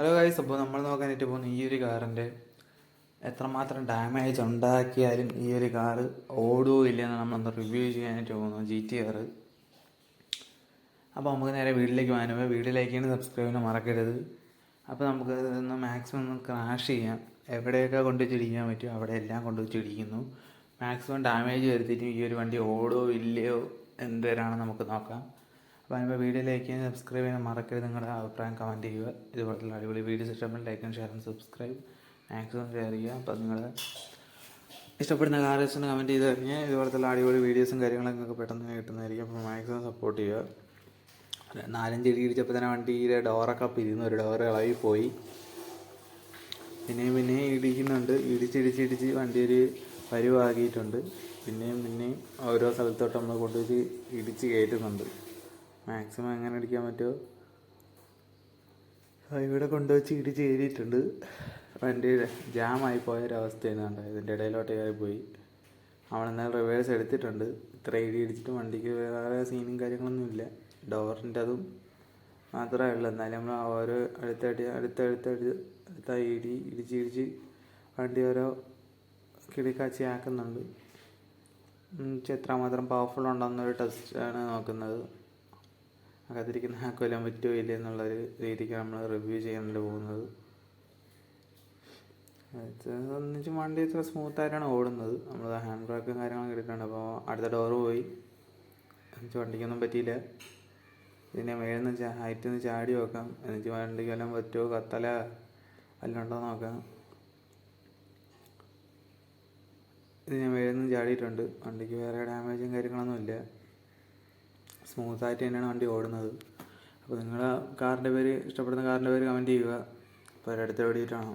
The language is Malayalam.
ഹലോ ഗൈസ് അപ്പോൾ നമ്മൾ നോക്കാനായിട്ട് പോകുന്ന ഈ ഒരു കാറിന്റെ എത്രമാത്രം ഡാമേജ് ഉണ്ടാക്കിയാലും ഈ ഒരു കാറ് ഓടുകയോ ഇല്ലെന്ന് നമ്മളൊന്ന് റിവ്യൂ ചെയ്യാനായിട്ട് പോകുന്നു ജി ടി ആറ് അപ്പോൾ നമുക്ക് നേരെ വീട്ടിലേക്ക് പോകാനും വീട്ടിലേക്കാണ് സബ്സ്ക്രൈബ് ചെയ്യാൻ മറക്കരുത്. അപ്പോൾ നമുക്ക് ഒന്ന് മാക്സിമം ഒന്ന് ക്രാഷ് ചെയ്യാം. എവിടെയൊക്കെ കൊണ്ട് ചിടിക്കാൻ പറ്റുമോ അവിടെ എല്ലാം കൊണ്ട് ചിടിക്കുന്നു മാക്സിമം ഡാമേജ് വരുത്തിയിട്ടും ഈ ഒരു വണ്ടി ഓടുകയോ ഇല്ലയോ എന്തുവരാണെന്ന് നമുക്ക് നോക്കാം. അപ്പോൾ ലൈക്ക് വീഡിയോയിലേക്ക് സബ്സ്ക്രൈബ് ചെയ്യാൻ മറക്കരുത് നിങ്ങളുടെ അഭിപ്രായം കമന്റ് ചെയ്യുക. ഇതുപോലുള്ള അടിപൊളി വീഡിയോസ് ഇഷ്ടപ്പെടുന്ന like and share and subscribe maximum share ചെയ്യുക. അപ്പോൾ നിങ്ങൾ ഇഷ്ടപ്പെടുന്ന കാര്യം കമന്റ് ചെയ്ത് കഴിഞ്ഞാൽ ഇതുപോലത്തെ അടിപൊളി വീഡിയോസും കാര്യങ്ങളൊക്കെ പെട്ടെന്ന് കിട്ടുന്നതായിരിക്കും. അപ്പോൾ മാക്സിമം സപ്പോർട്ട് ചെയ്യുക. നാലഞ്ച് ഇടി ഇടിച്ചപ്പോൾ തന്നെ വണ്ടിയുടെ ഡോറൊക്കെ പിരിയുന്നു ഒരു ഡോറ് ഇളകി പോയി. പിന്നെയും പിന്നെയും ഇടിക്കുന്നുണ്ട്. ഇടിച്ചിടിച്ചിടിച്ച് വണ്ടി ഒരു പരുവാക്കിയിട്ടുണ്ട്. പിന്നെയും പിന്നെയും ഓരോ സ്ഥലത്തോട്ട് നമ്മൾ കൊണ്ടുപോയി ഇടിച്ച് കയറ്റുന്നുണ്ട്. മാക്സിമം എങ്ങനെ അടിക്കാൻ പറ്റുമോ ഇവിടെ കൊണ്ടുവച്ച് ഇടിച്ച് കയറിയിട്ടുണ്ട് വണ്ടി ജാമായി പോയൊരവസ്ഥയാണ് കണ്ടത് ഇതിന്റെ ഇടയിലോട്ട് കയറി പോയി അവളെന്നാൽ റിവേഴ്സ് എടുത്തിട്ടുണ്ട്. ഇത്ര ഇടി ഇടിച്ചിട്ട് വണ്ടിക്ക് വേറെ സീനും കാര്യങ്ങളൊന്നും ഇല്ല. ഡോറിന്റെ അതും മാത്രമേ ഉള്ളൂ. എന്നാലും നമ്മൾ ഓരോ അടുത്തടി അടുത്തടുത്തടി അടുത്ത ഇടി ഇടിച്ച് ഇടിച്ച് വണ്ടി ഓരോ കിടിക്കാച്ചി ആക്കുന്നുണ്ട് എത്രമാത്രം പവർഫുൾ ഉണ്ടെന്നൊരു ടെസ്റ്റാണ് നോക്കുന്നത്. അകത്തിരിക്കുന്ന ആ കൊല്ലം പറ്റുമോ ഇല്ല എന്നുള്ളൊരു രീതിക്ക് നമ്മൾ റിവ്യൂ ചെയ്യാനായിട്ട് പോകുന്നത്. ഒന്നിച്ച് വണ്ടി ഇത്ര സ്മൂത്തായിട്ടാണ് ഓടുന്നത്. നമ്മൾ ഹാൻഡ് ബ്രേക്കും കാര്യങ്ങളൊക്കെ എടുക്കുന്നുണ്ട് അപ്പോൾ അടുത്ത ഡോറ് പോയി. എനിക്ക് വണ്ടിക്കൊന്നും പറ്റിയില്ല. പിന്നെ മേളിൽ ഹൈറ്റ് ഹൈറ്റിൽ നിന്ന് ചാടി നോക്കാം. എന്നിട്ട് വണ്ടിക്ക് വല്ലതും പറ്റുമോ? കത്തല? വല്ലതും ഉണ്ടോ നോക്കാം. ഇത് ഞാൻ മേളിൽ ചാടിയിട്ടുണ്ട്. വണ്ടിക്ക് വേറെ ഡാമേജും കാര്യങ്ങളൊന്നും ഇല്ല സ്മൂത്തായിട്ട് തന്നെയാണ് വണ്ടി ഓടുന്നത്. അപ്പോൾ നിങ്ങളുടെ കാറിന്റെ പേര് ഇഷ്ടപ്പെടുന്ന കാറിന്റെ പേര് കമന്റ് ചെയ്യുക. അപ്പോൾ വീഡിയോ കാണാം